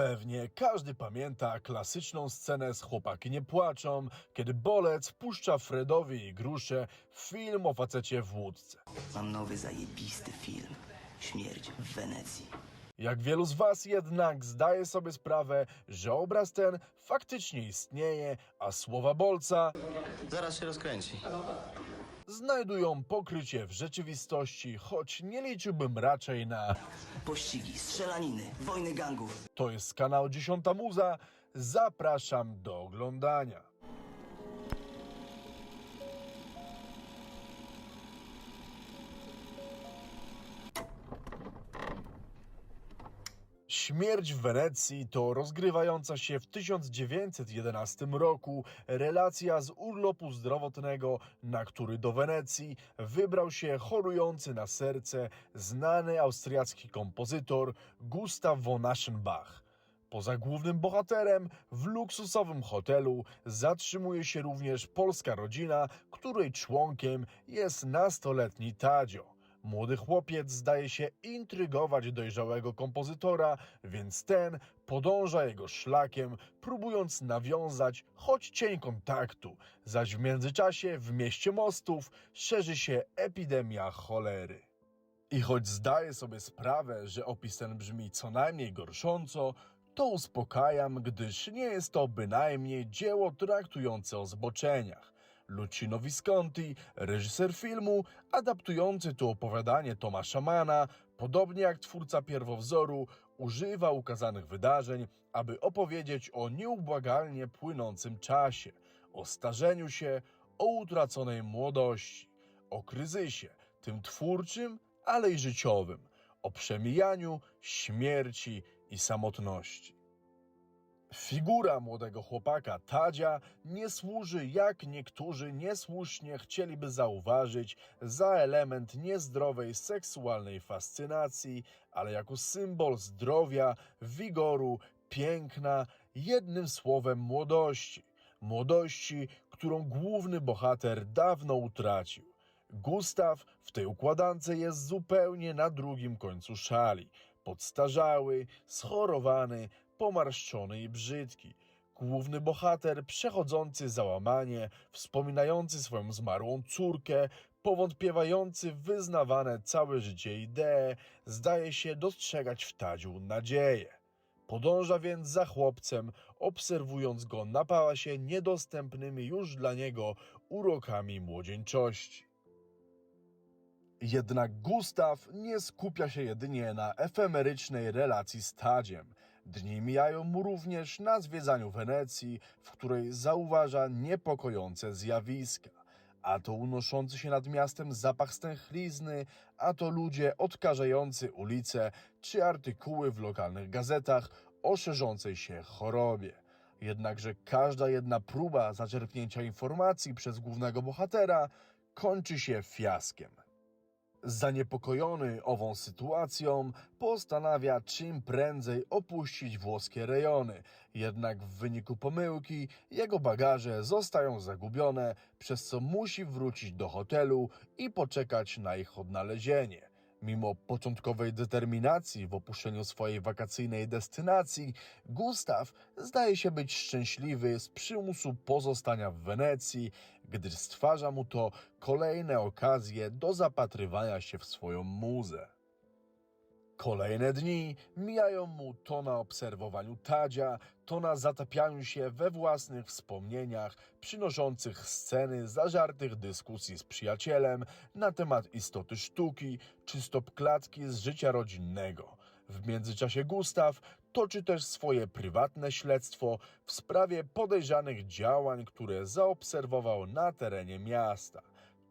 Pewnie każdy pamięta klasyczną scenę z Chłopaki nie płaczą, kiedy Bolec wpuszcza Fredowi i Gruszę w film o facecie w łódce. Mam nowy zajebisty film. Śmierć w Wenecji. Jak wielu z Was jednak zdaje sobie sprawę, że obraz ten faktycznie istnieje, a słowa Bolca Zaraz się rozkręci. Znajdują pokrycie w rzeczywistości, choć nie liczyłbym raczej na Pościgi, strzelaniny, wojny gangów. To jest kanał 10 Muza. Zapraszam do oglądania. Śmierć w Wenecji to rozgrywająca się w 1911 roku relacja z urlopu zdrowotnego, na który do Wenecji wybrał się chorujący na serce znany austriacki kompozytor Gustav von Aschenbach. Poza głównym bohaterem w luksusowym hotelu zatrzymuje się również polska rodzina, której członkiem jest nastoletni Tadzio. Młody chłopiec zdaje się intrygować dojrzałego kompozytora, więc ten podąża jego szlakiem, próbując nawiązać choć cień kontaktu, zaś w międzyczasie w mieście mostów szerzy się epidemia cholery. I choć zdaję sobie sprawę, że opis ten brzmi co najmniej gorsząco, to uspokajam, gdyż nie jest to bynajmniej dzieło traktujące o zboczeniach. Lucino Visconti, reżyser filmu, adaptujący tu opowiadanie Tomasza Mana, podobnie jak twórca pierwowzoru, używa ukazanych wydarzeń, aby opowiedzieć o nieubłagalnie płynącym czasie, o starzeniu się, o utraconej młodości, o kryzysie, tym twórczym, ale i życiowym, o przemijaniu, śmierci i samotności. Figura młodego chłopaka Tadzia nie służy, jak niektórzy niesłusznie chcieliby zauważyć, za element niezdrowej seksualnej fascynacji, ale jako symbol zdrowia, wigoru, piękna, jednym słowem młodości. Młodości, którą główny bohater dawno utracił. Gustaw w tej układance jest zupełnie na drugim końcu szali. Podstarzały, schorowany, pomarszczony i brzydki. Główny bohater przechodzący załamanie, wspominający swoją zmarłą córkę, powątpiewający wyznawane całe życie idee, zdaje się dostrzegać w Tadziu nadzieję. Podąża więc za chłopcem, obserwując go napała się niedostępnymi już dla niego urokami młodzieńczości. Jednak Gustaw nie skupia się jedynie na efemerycznej relacji z Tadziem. Dni mijają mu również na zwiedzaniu Wenecji, w której zauważa niepokojące zjawiska. A to unoszący się nad miastem zapach stęchlizny, a to ludzie odkażający ulice, czy artykuły w lokalnych gazetach o szerzącej się chorobie. Jednakże każda jedna próba zaczerpnięcia informacji przez głównego bohatera kończy się fiaskiem. Zaniepokojony ową sytuacją, postanawia czym prędzej opuścić włoskie rejony. Jednak w wyniku pomyłki jego bagaże zostają zagubione, przez co musi wrócić do hotelu i poczekać na ich odnalezienie. Mimo początkowej determinacji w opuszczeniu swojej wakacyjnej destynacji, Gustaw zdaje się być szczęśliwy z przymusu pozostania w Wenecji, gdyż stwarza mu to kolejne okazje do zapatrywania się w swoją muzę. Kolejne dni mijają mu to na obserwowaniu Tadzia, to na zatapianiu się we własnych wspomnieniach, przynoszących sceny zażartych dyskusji z przyjacielem na temat istoty sztuki czy stopklatki z życia rodzinnego. W międzyczasie Gustaw toczy też swoje prywatne śledztwo w sprawie podejrzanych działań, które zaobserwował na terenie miasta.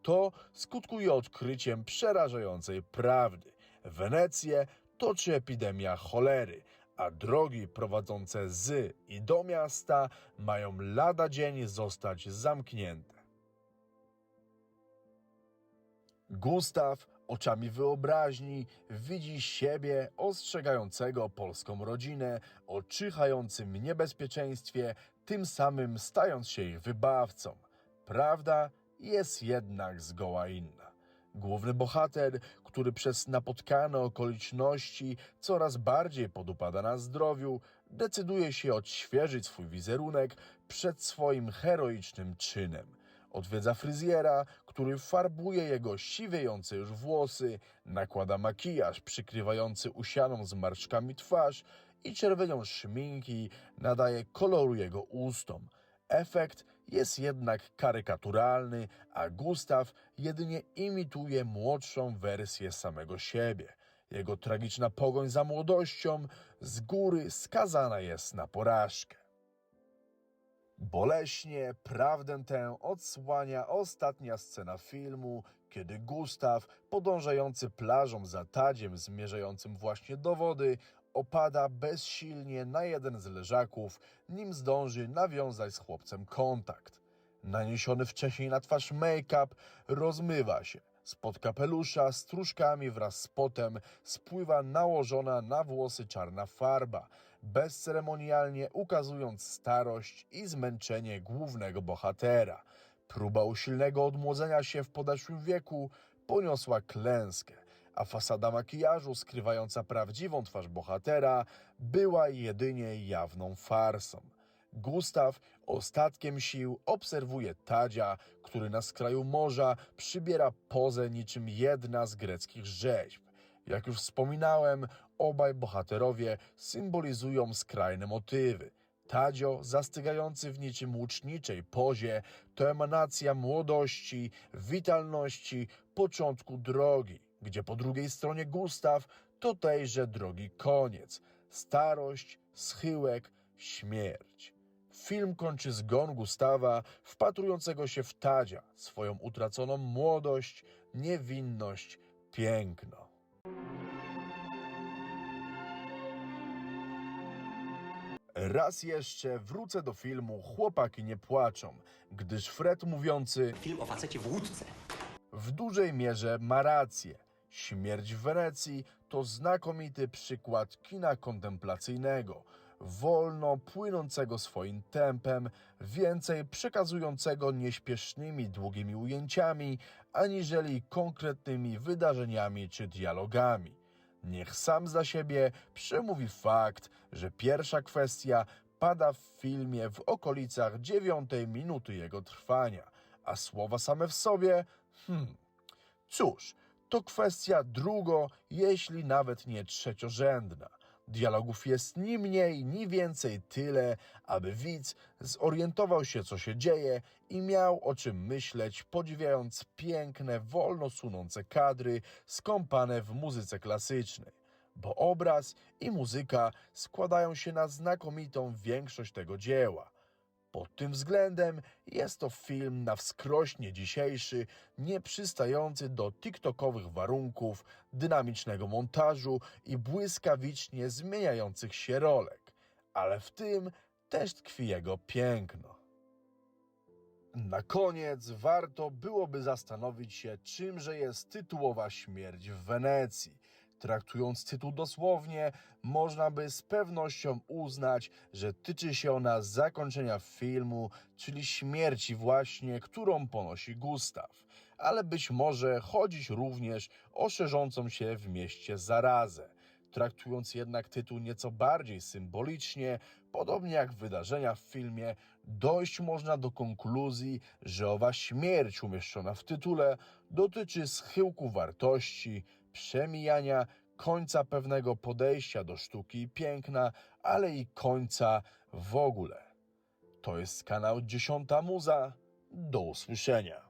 To skutkuje odkryciem przerażającej prawdy. Wenecję toczy epidemia cholery, a drogi prowadzące z i do miasta mają lada dzień zostać zamknięte. Gustaw oczami wyobraźni widzi siebie ostrzegającego polską rodzinę o czyhającym niebezpieczeństwie, tym samym stając się ich wybawcą. Prawda jest jednak zgoła inna. Główny bohater, który przez napotkane okoliczności coraz bardziej podupada na zdrowiu, decyduje się odświeżyć swój wizerunek przed swoim heroicznym czynem. Odwiedza fryzjera, który farbuje jego siwiejące już włosy, nakłada makijaż przykrywający usianą zmarszczkami twarz i czerwienią szminki nadaje koloru jego ustom. Efekt jest jednak karykaturalny, a Gustaw jedynie imituje młodszą wersję samego siebie. Jego tragiczna pogoń za młodością z góry skazana jest na porażkę. Boleśnie prawdę tę odsłania ostatnia scena filmu, kiedy Gustaw, podążający plażą za Tadziem zmierzającym właśnie do wody, opada bezsilnie na jeden z leżaków, nim zdąży nawiązać z chłopcem kontakt. Naniesiony wcześniej na twarz make-up rozmywa się. Spod kapelusza stróżkami wraz z potem spływa nałożona na włosy czarna farba, bezceremonialnie ukazując starość i zmęczenie głównego bohatera. Próba usilnego odmłodzenia się w podeszłym wieku poniosła klęskę, a fasada makijażu skrywająca prawdziwą twarz bohatera była jedynie jawną farsą. Gustaw ostatkiem sił obserwuje Tadzia, który na skraju morza przybiera pozę niczym jedna z greckich rzeźb. Jak już wspominałem, obaj bohaterowie symbolizują skrajne motywy. Tadzio, zastygający w niczym łuczniczej pozie, to emanacja młodości, witalności, początku drogi, gdzie po drugiej stronie Gustaw to tejże drogi koniec, starość, schyłek, śmierć. Film kończy zgon Gustawa, wpatrującego się w Tadzia, swoją utraconą młodość, niewinność, piękno. Raz jeszcze wrócę do filmu Chłopaki nie płaczą, gdyż Fred mówiący Film o facecie w łódce. w dużej mierze ma rację. Śmierć w Wenecji to znakomity przykład kina kontemplacyjnego, wolno płynącego swoim tempem, więcej przekazującego nieśpiesznymi, długimi ujęciami, aniżeli konkretnymi wydarzeniami czy dialogami. Niech sam za siebie przemówi fakt, że pierwsza kwestia pada w filmie w okolicach dziewiątej minuty jego trwania, a słowa same w sobie, hmm, cóż, to kwestia drugo, jeśli nawet nie trzeciorzędna. Dialogów jest ni mniej, ni więcej tyle, aby widz zorientował się, co się dzieje i miał o czym myśleć, podziwiając piękne, wolno sunące kadry skąpane w muzyce klasycznej. Bo obraz i muzyka składają się na znakomitą większość tego dzieła. Pod tym względem jest to film na wskrośnie dzisiejszy, nieprzystający do TikTokowych warunków, dynamicznego montażu i błyskawicznie zmieniających się rolek. Ale w tym też tkwi jego piękno. Na koniec warto byłoby zastanowić się, czymże jest tytułowa śmierć w Wenecji. Traktując tytuł dosłownie, można by z pewnością uznać, że tyczy się ona zakończenia filmu, czyli śmierci właśnie, którą ponosi Gustaw. Ale być może chodzić również o szerzącą się w mieście zarazę. Traktując jednak tytuł nieco bardziej symbolicznie, podobnie jak wydarzenia w filmie, dojść można do konkluzji, że owa śmierć umieszczona w tytule dotyczy schyłku wartości, przemijania, końca pewnego podejścia do sztuki i piękna, ale i końca w ogóle. To jest kanał Dziesiąta Muza. Do usłyszenia.